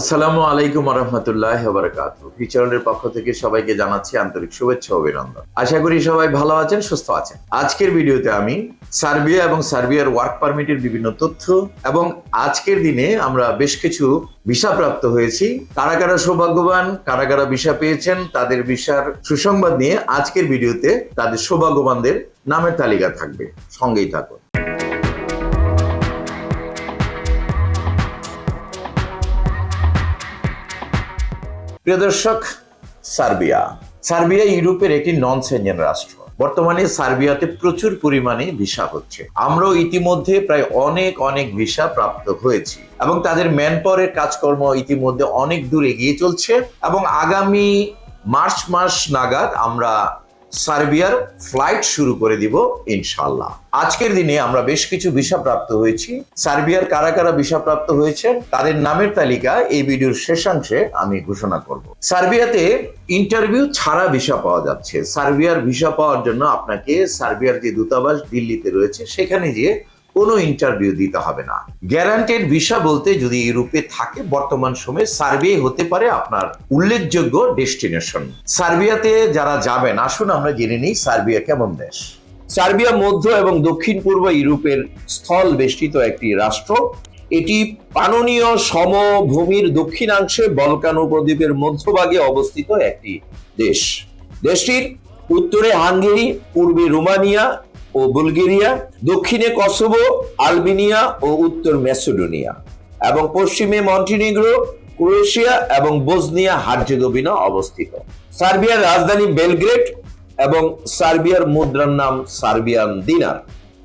আসসালামু আলাইকুম রহমতুল্লাহ বারকাত ফিচারের পক্ষ থেকে সবাইকে জানাচ্ছি আন্তরিক শুভেচ্ছা, অভিনন্দন। আশা করি সবাই ভালো আছেন, সুস্থ আছেন। আজকের ভিডিওতে আমি সার্বিয়া এবং সার্বিয়ার ওয়ার্ক পারমিটের বিভিন্ন তথ্য এবং আজকের দিনে আমরা বেশ কিছু ভিসা প্রাপ্ত হয়েছি। কারা কারা সৌভাগ্যবান, কারা কারা ভিসা পেয়েছেন, তাদের ভিসার সুসংবাদ নিয়ে আজকের ভিডিওতে তাদের সৌভাগ্যবানদের নামের তালিকা থাকবে। সঙ্গেই থাকুন। প্রিয় দর্শক, সার্বিয়া। সার্বিয়া ইউরোপের একটি নন সেঞ্জেন রাষ্ট্র। বর্তমানে সার্বিয়াতে প্রচুর পরিমাণে ভিসা হচ্ছে। আমরাও ইতিমধ্যে প্রায় অনেক অনেক ভিসা প্রাপ্ত হয়েছি এবং তাদের ম্যান পাওয়ারের কাজকর্ম ইতিমধ্যে অনেক দূর এগিয়ে চলছে এবং আগামী মার্চ মাস নাগাদ আমরা সার্বিয়ার ফ্লাইট শুরু করে দিব ইনশাল্লাহ আজকের দিনে আমরা বেশ কিছু ভিসা প্রাপ্ত হয়েছি। সার্বিয়ার কারা কারা ভিসা প্রাপ্ত হয়েছে তাদের নামের তালিকা এই ভিডিওর শেষাংশে আমি ঘোষণা করব। সার্বিয়াতে ইন্টারভিউ ছাড়া ভিসা পাওয়া যাচ্ছে। সার্বিয়ার ভিসা পাওয়ার জন্য আপনাকে সার্বিয়ার যে দূতাবাস দিল্লিতে রয়েছে, সেখানে গিয়ে কোনো ইন্টারভিউ দিতে হবে না। গ্যারান্টেড ভিসা বলতে যদি ইউরোপে থাকে, বর্তমান সময়ে সার্বিয়া হতে পারে আপনার উল্লেখযোগ্য ডেস্টিনেশন সার্বিয়াতে যারা যাবেন, আসুন আমরা জেনে নিই সার্বিয়া কেমন দেশ। সার্বিয়া মধ্য এবং দক্ষিণ পূর্ব ইউরোপের স্থল বেষ্টিত একটি রাষ্ট্র। এটি পাননীয় সমভূমির দক্ষিণাংশে বলকান উপদ্বীপের মধ্যভাগে অবস্থিত একটি দেশ। দেশটির উত্তরে হাঙ্গেরি, পূর্বে রোমানিয়া ও বুলগেরিয়া, দক্ষিণে কসোভো, আলবেনিয়া ও উত্তর ম্যাসেডোনিয়া এবং পশ্চিমে মন্টিনিগ্রো, ক্রোয়েশিয়া এবং বোসনিয়া হার্জেগোভিনা অবস্থিত। সার্বিয়ার রাজধানী বেলগ্রেড এবং সার্বিয়ার মুদ্রার নাম সার্বিয়ান দিনার।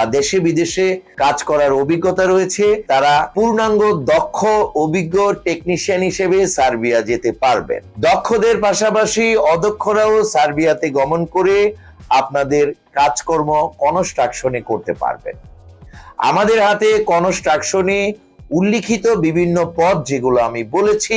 বা দেশে বিদেশে কাজ করার অভিজ্ঞতা রয়েছে, তারা পূর্ণাঙ্গ, দক্ষ, অভিজ্ঞ টেকনিশিয়ান হিসেবে সার্বিয়া যেতে পারবেন। দক্ষদের পাশাপাশি অদক্ষরাও সার্বিয়াতে গমন করে আপনাদের কাজকর্ম কনস্ট্রাকশনে করতে পারবেন। আমাদের হাতে কনস্ট্রাকশনে উল্লিখিত বিভিন্ন পদ যেগুলো আমি বলেছি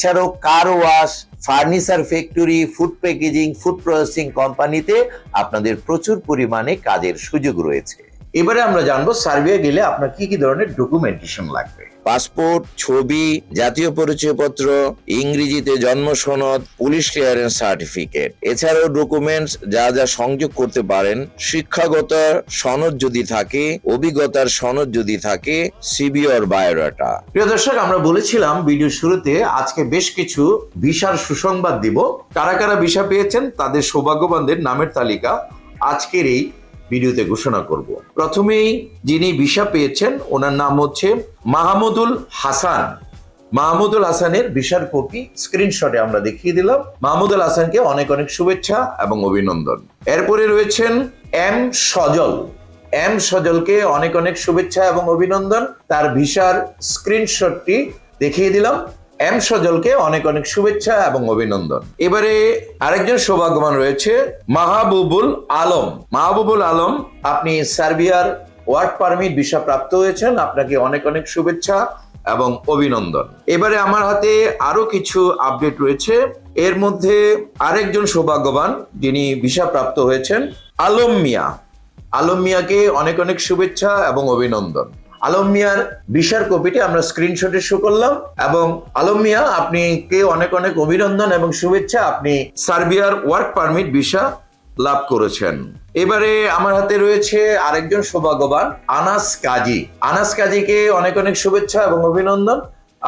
এছাড়াও car wash furniture factory food packaging food processing কোম্পানিতে আপনাদের প্রচুর পরিমাণে কাজের সুযোগ রয়েছে। এবারে আমরা জানব সার্ভে গেলে আপনার কি কি ধরনের ডকুমেন্টেশন লাগবে। পাসপোর্ট, ছবি, জাতীয় পরিচয়পত্র, ইংরেজিতে জন্ম সনদ, পুলিশ ক্লিয়ারেন্স সার্টিফিকেট এছাড়াও ডকুমেন্টস যা যা সংযোগ করতে পারেন, শিক্ষাগত সনদ যদি থাকে, অভিজ্ঞতার সনদ যদি থাকে সিবি অর বায়োডাটা প্রিয় দর্শক, আমরা বলেছিলাম ভিডিও শুরুতে আজকে বেশ কিছু ভিসার সুসংবাদ দিব। কারা কারা ভিসা পেয়েছেন, তাদের সৌভাগ্যবানদের নামের তালিকা আজকের এই ভিডিওতে ঘোষণা করব। প্রথমেই যিনি ভিসা পেয়েছেন, ওনার নাম হচ্ছে মাহমুদুল হাসান। মাহমুদুল হাসানের ভিসার কপি স্ক্রিনশটে আমরা দেখিয়ে দিলাম। মাহমুদুল হাসানকে অনেক অনেক শুভেচ্ছা এবং অভিনন্দন। এরপরে রয়েছেন এম সজল। এম সজলকে অনেক অনেক শুভেচ্ছা এবং অভিনন্দন। তার ভিসার স্ক্রিনশটটি দেখিয়ে দিলাম। এম সজলকে অনেক অনেক শুভেচ্ছা এবং অভিনন্দন। এবারে আরেকজন সৌভাগ্যবান রয়েছে মাহবুবুল আলম। মাহবুবুল আলম, আপনি সার্বিয়ার ওয়ার্ক পারমিট ভিসা প্রাপ্ত হয়েছেন, আপনাকে অনেক অনেক শুভেচ্ছা এবং অভিনন্দন। এবারে আমার হাতে আরও কিছু আপডেট রয়েছে। এর মধ্যে আরেকজন সৌভাগ্যবান যিনি ভিসা প্রাপ্ত হয়েছেন, আলম মিয়া। আলম মিয়াকে অনেক অনেক শুভেচ্ছা এবং অভিনন্দন। আলম মিয়ার ভিসার কপিটি আমরা স্ক্রিনশটে শো করলাম এবং আলম মিয়া আপনি কে অনেক অনেক অভিনন্দন এবং শুভেচ্ছা আপনি সার্বিয়ার ওয়ার্ক পারমিট ভিসা লাভ করেছেন। এবারে আমার হাতে রয়েছে আরেকজন সৌভাগ্যবান, আনাস কাজী। আনাস কাজীকে অনেক অনেক শুভেচ্ছা এবং অভিনন্দন।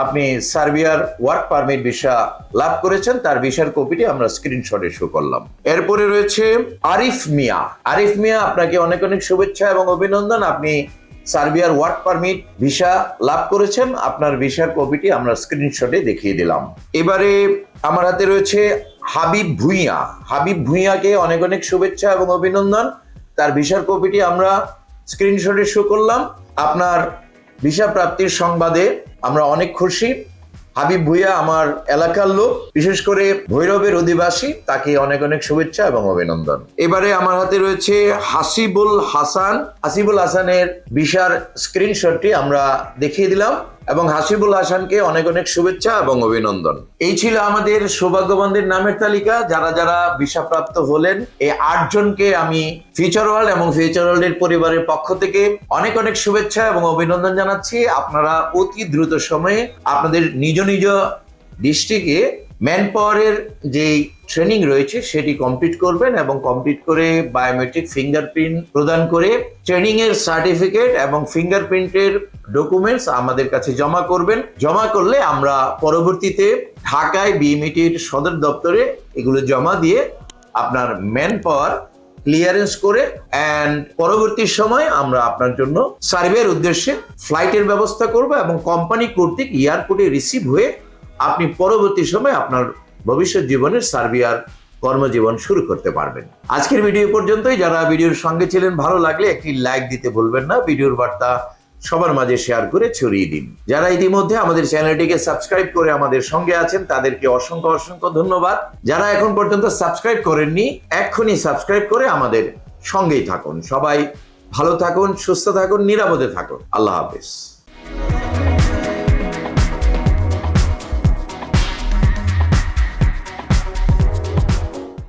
আপনি সার্বিয়ার ওয়ার্ক পারমিট ভিসা লাভ করেছেন, তার ভিসার কপিটি আমরা স্ক্রিনশটে শো করলাম। এরপরে রয়েছে আরিফ মিয়া। আরিফ মিয়া, আপনাকে অনেক অনেক শুভেচ্ছা এবং অভিনন্দন। আপনি সার্বিয়ার ওয়ার্ক পারমিট, ভিসা লাভ করেছেন। আপনার ভিসার কপিটি আমরা স্ক্রিনশটে দেখিয়ে দিলাম। এবারে আমার হাতে রয়েছে হাবিব ভুঁইয়া। হাবিব ভুঁইয়াকে অনেক অনেক শুভেচ্ছা এবং অভিনন্দন। তার ভিসার কপিটি আমরা স্ক্রিনশটে শো করলাম। আপনার ভিসা প্রাপ্তির সংবাদে আমরা অনেক খুশি। হাবিব ভুইয়া আমার এলাকার লোক, বিশেষ করে ভৈরবের অধিবাসী, তাকে অনেক অনেক শুভেচ্ছা এবং অভিনন্দন। এবারে আমার হাতে রয়েছে হাসিবুল হাসান। হাসিবুল হাসানের বিশাল স্ক্রিনশটটি আমরা দেখিয়ে দিলাম। এবং হাসিবুল হাসানকে অনেক অনেক শুভেচ্ছা এবং অভিনন্দন। এই ছিল আমাদের সৌভাগ্যবানদের নামের তালিকা। যারা যারা ভিসাপ্রাপ্ত হলেন, এই আটজনকে আমি ফিউচার ওয়ার্ল্ড এবং ফিউচার ওয়ার্ল্ডের পরিবারের পক্ষ থেকে অনেক অনেক শুভেচ্ছা এবং অভিনন্দন জানাচ্ছি। আপনারা অতি দ্রুত সময়ে আপনাদের নিজ নিজ ডিস্ট্রিক্টে ম্যান পাওয়ারের যে ট্রেনিং রয়েছে, সেটি কমপ্লিট করবেন এবং কমপ্লিট করে বায়োমেট্রিক ফিঙ্গারপ্রিন্ট প্রদান করে ট্রেনিং এর সার্টিফিকেট এবং ফিঙ্গারপ্রিন্টের ডকুমেন্টস আমাদের কাছে জমা করবেন। জমা করলে আমরা পরবর্তীতে ঢাকায় বিএমইটির সদর দপ্তরে এগুলো জমা দিয়ে আপনার ম্যান পাওয়ার ক্লিয়ারেন্স করে অ্যান্ড পরবর্তী সময় আমরা আপনার জন্য সার্ভের উদ্দেশ্যে ফ্লাইটের ব্যবস্থা করব এবং কোম্পানি কর্তৃক এয়ারপোর্টে রিসিভ হয়ে আপনি পরবর্তী সময় আপনার ভবিষ্যৎ জীবনের সার্বিয়ার কর্মজীবন শুরু করতে পারবেন। আজকের ভিডিও পর্যন্তই। যারা ভিডিওর সঙ্গে ছিলেন, ভালো লাগলে একটি লাইক দিতে ভুলবেন না। ভিডিওর বার্তা সবার মাঝে শেয়ার করে ছড়িয়ে দিন। যারা ইতিমধ্যে আমাদের চ্যানেলটিকে সাবস্ক্রাইব করে আমাদের সঙ্গে আছেন, তাদেরকে অসংখ্য অসংখ্য ধন্যবাদ। যারা এখন পর্যন্ত সাবস্ক্রাইব করেননি, এক্ষুনি সাবস্ক্রাইব করে আমাদের সঙ্গেই থাকুন। সবাই ভালো থাকুন, সুস্থ থাকুন, নিরাপদে থাকুন। আল্লাহ হাফেজ।